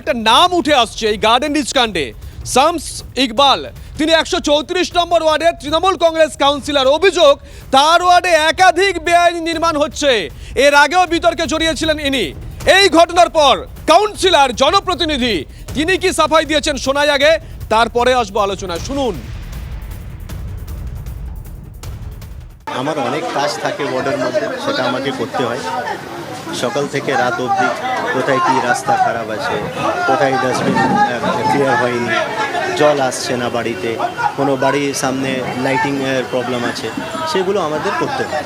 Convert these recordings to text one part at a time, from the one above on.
একটা নাম উঠে আসছে এই গার্ডেন রিচকাণ্ডে শামস ইকবাল তিনি একশো চৌত্রিশ নম্বর ওয়ার্ডের তৃণমূল কংগ্রেস কাউন্সিলর। অভিযোগ, তার ওয়ার্ডে একাধিক বেআইনি নির্মাণ হচ্ছে। এর আগেও বিতর্কে জড়িয়েছিলেন ইনি। এই ঘটনার পর কাউন্সিলর, জনপ্রতিনিধি, তিনি কি সাফাই দিয়েছেন শোনাই আগে তারপরে আসব আলোচনা শুনুন। আমার অনেক কাজ থাকে ওয়ার্ডের মধ্যে, সেটা আমাকে করতে হয়। সকাল থেকে রাত অবধি কোথায় কি রাস্তা খারাপ আছে, কোথায় ডাস্টবিন ক্লিয়ার হয়নি, জল আসছে না বাড়িতে, কোনো বাড়ির সামনে লাইটিং এর প্রবলেম আছে, সেগুলো আমাদের করতে হয়।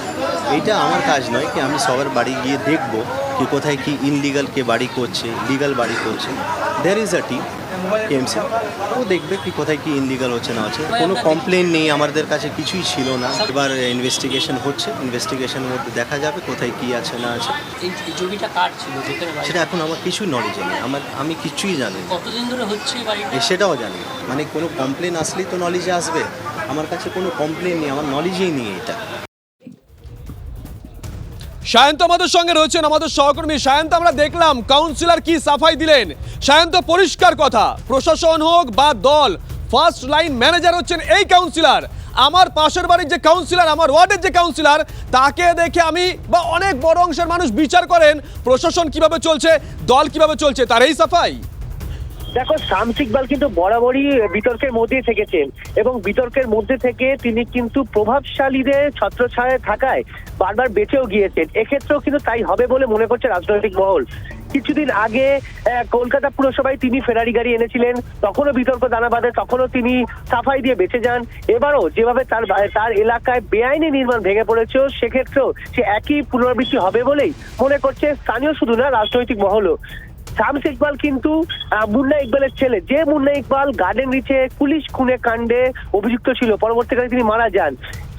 এইটা আমার কাজ নয় কি আমি সবার বাড়ি গিয়ে দেখব কি কোথায় কি ইনলিগাল কে বাড়ি করছে লিগাল বাড়ি করছে। There is a team KMC ও দেখবে কি কোথায় কি ইনলিগাল হচ্ছে না হচ্ছে। কোনো কমপ্লেন নেই আমাদের কাছে কিছুই ছিল না। এবার ইনভেস্টিগেশন হচ্ছে। ইনভেস্টিগেশনের মধ্যে দেখা যাবে কোথায় কি আছে না আছে। জমিটা কার ছিল? সেটা এখন আমার কিছু নলেজ নেই। আমার আমি কিছুই জানি কতদিন ধরে হচ্ছে সেটাও জানি মানে কোনো কমপ্লেন আসলেই তো নলেজে আসবে। আমার কাছে কোনো কমপ্লেন নেই। আমার নলেজেই নেই এটা। সায়ন্ত আমাদের সঙ্গে রয়েছেন আমাদের সহকর্মী। সায়ন্ত, আমরা দেখলাম কাউন্সিলর কি সাফাই দিলেন। সায়ন্ত, পরিষ্কার কথা। প্রশাসন হোক বা দল ফার্স্ট লাইন ম্যানেজার হচ্ছেন এই কাউন্সিলর আমার পাশের বাড়ির যে কাউন্সিলর আমার ওয়ার্ডের যে কাউন্সিলর তাকে দেখে আমি বা অনেক বড় অংশের মানুষ বিচার করেন প্রশাসন কীভাবে চলছে, দল কীভাবে চলছে, তার এই সাফাই। দেখো শামস ইকবাল কিন্তু বরাবরই বিতর্কের মধ্যে থেকেছেন এবং বিতর্কের মধ্যে থেকে তিনি কিন্তু প্রভাবশালীদের ছত্রছায়ায় থাকায় বারবার বেঁচেও গিয়েছেন। এক্ষেত্রেও কিন্তু তাই হবে বলে মনে করছে রাজনৈতিক মহল। কিছুদিন আগে কলকাতা পুরসভায় তিনি ফেরারি গাড়ি এনেছিলেন, তখনও বিতর্ক দানা বাঁধে, তখনও তিনি সাফাই দিয়ে বেঁচে যান। এবারও যেভাবে তার তার এলাকায় বেআইনি নির্মাণ ভেঙে পড়েছে, সেক্ষেত্রেও সে একই পুনরাবৃত্তি হবে বলেই মনে করছে স্থানীয় শুধু না, রাজনৈতিক মহলও। শামস ইকবাল কিন্তু মুন্না ইকবালের ছেলে। যে Munna Iqbal garden reach police খুনে কাণ্ডে অভিযুক্ত ছিল পরবর্তীকালে তিনি মারা যান।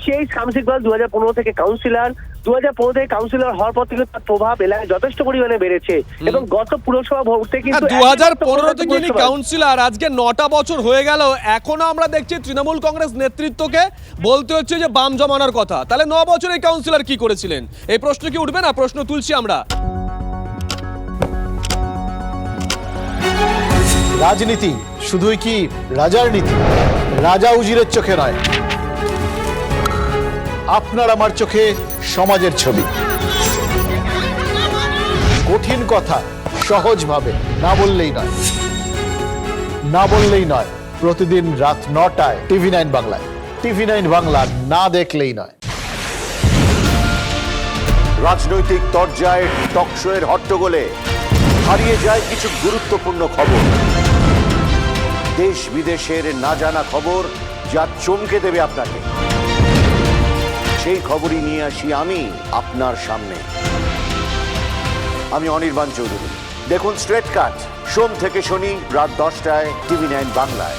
সেই শামস ইকবাল দু হাজার পনেরো থেকে কাউন্সিলর দু হাজার পনেরো থেকে কাউন্সিলর হওয়ার পর থেকে তার প্রভাব এলাকায় যথেষ্ট পরিমাণে বেড়েছে এবং গত পুরসভা ভোটে কিন্তু দু হাজার পনেরো একমাত্র থেকে কাউন্সিলর আজকে নটা বছর হয়ে গেল এখনও আমরা দেখছি তৃণমূল কংগ্রেস নেতৃত্বকে বলতে হচ্ছে যে বাম জমানার কথা। তাহলে ন বছর এই কাউন্সিলর কি করেছিলেন? এই প্রশ্ন কি উঠবে না? প্রশ্ন তুলছি আমরা। রাজনীতি, শুধুই কি রাজার নীতি? রাজা উজিরের চোখে নয়। আপনার আমার চোখে সমাজের ছবি। কঠিন কথা, সহজভাবে, না বললেই নয়। না বললেই নয়, প্রতিদিন রাত নটায় টিভি নাইন বাংলায়। টিভি নাইন বাংলা না দেখলেই নয়। রাজনৈতিক তরজায় টকশোয়ের হট্টগোলে হারিয়ে যায় কিছু গুরুত্বপূর্ণ খবর। দেশ বিদেশের না জানা খবর যা চমকে দেবে আপনাকে। সেই খবরই নিয়ে আসি আমি আপনার সামনে। আমি অনির্বাণ চৌধুরী। দেখুন স্ট্রেট কাট, সোম থেকে শনি রাত দশটায় টিভি নাইন বাংলায়।